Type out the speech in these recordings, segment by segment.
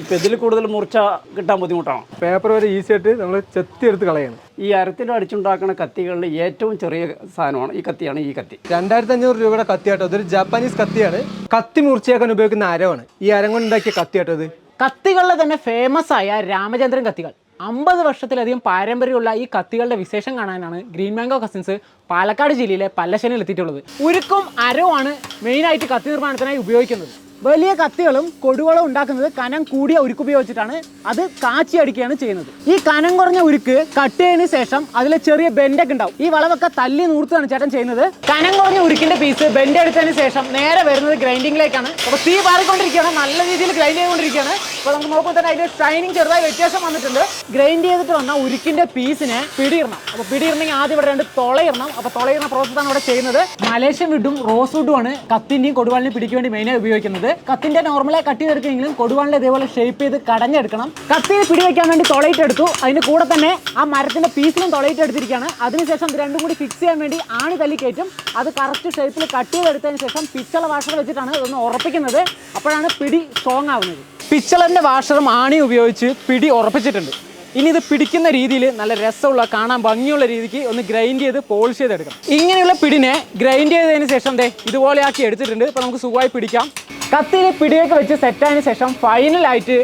ഇപ്പം ഇതിൽ കൂടുതൽ മുറിച്ച കിട്ടാൻ ബുദ്ധിമുട്ടാണ്. പേപ്പർ വരെ ഈസി ആയിട്ട് നമ്മൾ ചെത്തിയെടുത്ത് കളയാണ് ഈ അരത്തിൽ അടിച്ചുണ്ടാക്കുന്ന കത്തികളിൽ ഏറ്റവും ചെറിയ സാധനമാണ് ഈ കത്തിയാണ് ഈ കത്തി. രണ്ടായിരത്തി അഞ്ഞൂറ് രൂപയുടെ കത്തിയാട്ടോ ഇതൊരു ജാപ്പാനീസ് കത്തിയാണ്. കത്തി മുറിച്ചേക്കാൻ ഉപയോഗിക്കുന്ന അരമാണ് ഈ അരം കൊണ്ട് ഉണ്ടാക്കിയ കത്തിയാട്ടോ ഇത്. കത്തികളിലെ തന്നെ ഫേമസ് ആയ രാമചന്ദ്രൻ കത്തികൾ. അമ്പത് വർഷത്തിലധികം പാരമ്പര്യമുള്ള ഈ കത്തികളുടെ വിശേഷം കാണാനാണ് ഗ്രീൻ മാംഗോ കസിൻസ് പാലക്കാട് ജില്ലയിലെ പല്ലശ്ശനിൽ എത്തിയിട്ടുള്ളത്. ഉരുക്കും അരവുമാണ് മെയിനായിട്ട് കത്തി നിർമ്മാണത്തിനായി ഉപയോഗിക്കുന്നത്. വലിയ കത്തികളും കൊടുവളം ഉണ്ടാക്കുന്നത് കനം കൂടിയ ഉരുക്ക് ഉപയോഗിച്ചിട്ടാണ് അത് കാച്ചി അടിക്കുകയാണ് ചെയ്യുന്നത്. ഈ കനം കുറഞ്ഞ ഉരുക്ക് കട്ട് ചെയ്തതിന് ശേഷം അതിലെ ചെറിയ ബെൻഡൊക്കെ ഉണ്ടാവും. ഈ വളവൊക്കെ തല്ലി നൂർത്താണ് ചേട്ടൻ ചെയ്യുന്നത്. കനം കുറഞ്ഞ ഉരുക്കിന്റെ പീസ് ബെൻഡ് എടുത്തതിന് ശേഷം നേരെ വരുന്നത് ഗ്രൈൻഡിങ്ങിലേക്കാണ്. അപ്പോൾ തീ പാറിക്കൊണ്ടിരിക്കുകയാണ്. നല്ല രീതിയിൽ ഗ്രൈൻഡ് ചെയ്തുകൊണ്ടിരിക്കുകയാണ്. അപ്പോൾ നമുക്ക് നോക്കുമ്പോൾ തന്നെ അതിന്റെ ഷൈനിങ് ചെറുതായി വ്യത്യാസം വന്നിട്ടുണ്ട്. ഗ്രൈൻഡ് ചെയ്തിട്ട് വന്ന ഉരുക്കിന്റെ പീസിനെ പിടിയിടണം. അപ്പോൾ പിടിയിടണമെങ്കിൽ ആദ്യം ഇവിടെ രണ്ട് തുളയിടണം അപ്പോൾ പ്രോസസ് പ്രോസസ്സാണ് ഇവിടെ ചെയ്യുന്നത്. മലേഷ്യൻ വുഡും റോസ് വുഡും ആണ് കത്തിന്റെയും കൊടുവാളിനെയും പിടിക്കാൻ വേണ്ടി മെയിനായി ഉപയോഗിക്കുന്നത്. കത്തിന്റെ നോർമലായി കട്ട് ചെയ്തെടുക്കുമെങ്കിലും കൊടുവാളിനെ ഇതേപോലെ ഷേപ്പ് ചെയ്ത് കടഞ്ഞെടുക്കണം. കത്തിന് പിടി വെക്കാൻ വേണ്ടി തുളയിട്ടെടുത്തു അതിന് കൂടെ തന്നെ ആ മരത്തിന്റെ പീസിലും തുളയിട്ടെടുത്തിരിക്കുകയാണ് അതിനുശേഷം രണ്ടും കൂടി ഫിക്സ് ചെയ്യാൻ വേണ്ടി ആണി തല്ലി കയറ്റും. അത് കറക്റ്റ് ഷേപ്പിൽ കട്ട് ചെയ്തെടുത്തതിന് ശേഷം പിച്ചള വാഷർ വെച്ചിട്ടാണ് ഇതൊന്ന് ഉറപ്പിക്കുന്നത്. അപ്പോഴാണ് പിടി സ്ട്രോങ് ആവുന്നത്. പിച്ചളന്റെ വാഷറും ആണി ഉപയോഗിച്ച് പിടി ഉറപ്പിച്ചിട്ടുണ്ട്. ഇനി ഇത് പിടിക്കുന്ന രീതിയിൽ നല്ല രസമുള്ള കാണാൻ ഭംഗിയുള്ള രീതിക്ക് ഒന്ന് ഗ്രൈൻഡ് ചെയ്ത് പോളിഷ് ചെയ്തെടുക്കണം. ഇങ്ങനെയുള്ള പിടിനെ ഗ്രൈൻഡ് ചെയ്തതിന് ശേഷം ദേ ഇതുപോലെ ആക്കി എടുത്തിട്ടുണ്ട്. അപ്പോൾ നമുക്ക് സുഖമായി പിടിക്കാം. കത്തിയിൽ പിടിയൊക്കെ വെച്ച് സെറ്റായതിന് ശേഷം ഫൈനലായിട്ട്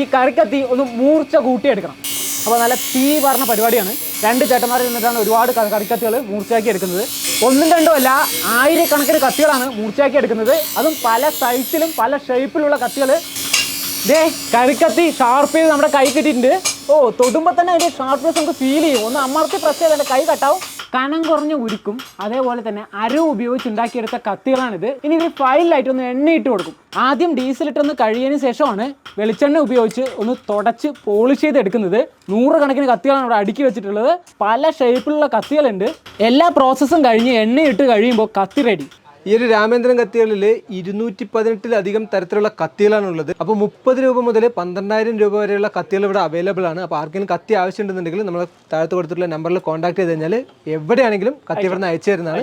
ഈ കറിക്കത്തി ഒന്ന് മൂർച്ച കൂട്ടിയെടുക്കണം. അപ്പോൾ നല്ല തീ പറഞ്ഞ പരിപാടിയാണ്. രണ്ട് ചേട്ടന്മാർ നിന്നിട്ടാണ് ഒരുപാട് കറിക്കത്തികൾ മൂർച്ചയാക്കി എടുക്കുന്നത്. ഒന്നും രണ്ടും അല്ല ആയിരക്കണക്കിന് കത്തികളാണ് മൂർച്ചയാക്കി എടുക്കുന്നത്. അതും പല സൈസിലും പല ഷേപ്പിലുള്ള കത്തികൾ ദേ കറിക്കത്തി ഷാർപ്പ് ചെയ്ത് നമ്മുടെ കൈ കിട്ടിയിട്ടുണ്ട്. ഓ തൊടുമ്പോൾ തന്നെ അതിന്റെ ഷാർപ്നെസ് നമുക്ക് ഫീൽ ചെയ്യും. ഒന്ന് അമർത്തി പ്രസ് ചെയ്ത് കൈ കട്ടാവും. കനം കുറഞ്ഞ ഉരുക്കും. അതേപോലെ തന്നെ അരവ് ഉപയോഗിച്ച് ഉണ്ടാക്കിയെടുത്ത കത്തികളാണിത്. ഇനി ഇത് ഫയലിലായിട്ട് ഒന്ന് എണ്ണയിട്ട് കൊടുക്കും. ആദ്യം ഡീസൽ ഇട്ടൊന്ന് കഴിയതിന് ശേഷമാണ് വെളിച്ചെണ്ണ ഉപയോഗിച്ച് ഒന്ന് തുടച്ച് പോളിഷ് ചെയ്തെടുക്കുന്നത്. നൂറുകണക്കിന് കത്തികളാണ് ഇവിടെ അടുക്കി വെച്ചിട്ടുള്ളത്. പല ഷേപ്പിലുള്ള കത്തികളുണ്ട്. എല്ലാ പ്രോസസ്സും കഴിഞ്ഞ് എണ്ണയിട്ട് കഴിയുമ്പോൾ കത്തി റെഡി ഈ ഒരു രാമേന്ദ്രൻ കത്തികളിൽ ഇരുന്നൂറ്റി പതിനെട്ടിലധികം തരത്തിലുള്ള കത്തികളാണ് ഉള്ളത് അപ്പോൾ മുപ്പത് രൂപ മുതൽ പന്ത്രണ്ടായിരം രൂപ വരെയുള്ള കത്തികൾ ഇവിടെ അവൈലബിൾ ആണ്. അപ്പോൾ ആർക്കെങ്കിലും കത്തി ആവശ്യമുണ്ടെന്നുണ്ടെങ്കിൽ നമ്മൾ താഴത്ത് കൊടുത്തിട്ടുള്ള നമ്പറിൽ കോൺടാക്ട് ചെയ്ത് കഴിഞ്ഞാൽ എവിടെയാണെങ്കിലും കത്തി ഇവിടെ നിന്ന് അയച്ചു തരുന്നതാണ്.